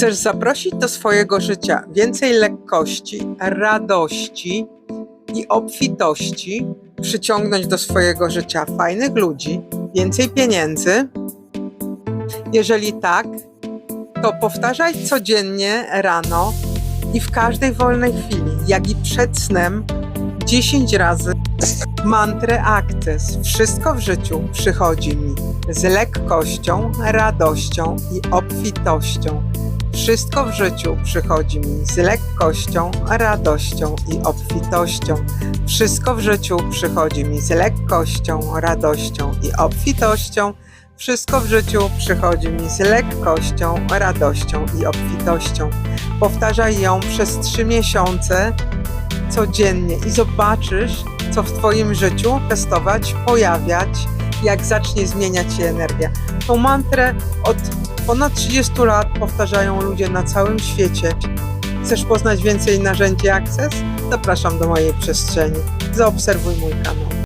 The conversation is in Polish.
Chcesz zaprosić do swojego życia więcej lekkości, radości i obfitości, przyciągnąć do swojego życia fajnych ludzi, więcej pieniędzy? Jeżeli tak, to powtarzaj codziennie rano i w każdej wolnej chwili, jak i przed snem, 10 razy mantrę Akces. Wszystko w życiu przychodzi mi z lekkością, radością i obfitością. Wszystko w życiu przychodzi mi z lekkością, radością i obfitością. Wszystko w życiu przychodzi mi z lekkością, radością i obfitością. Wszystko w życiu przychodzi mi z lekkością, radością i obfitością. Powtarzaj ją przez trzy miesiące codziennie i zobaczysz, co w Twoim życiu testować, pojawiać, jak zacznie zmieniać się energia. Tą mantrę od ponad 30 lat powtarzają ludzie na całym świecie. Chcesz poznać więcej narzędzi Access? Zapraszam do mojej przestrzeni. Zaobserwuj mój kanał.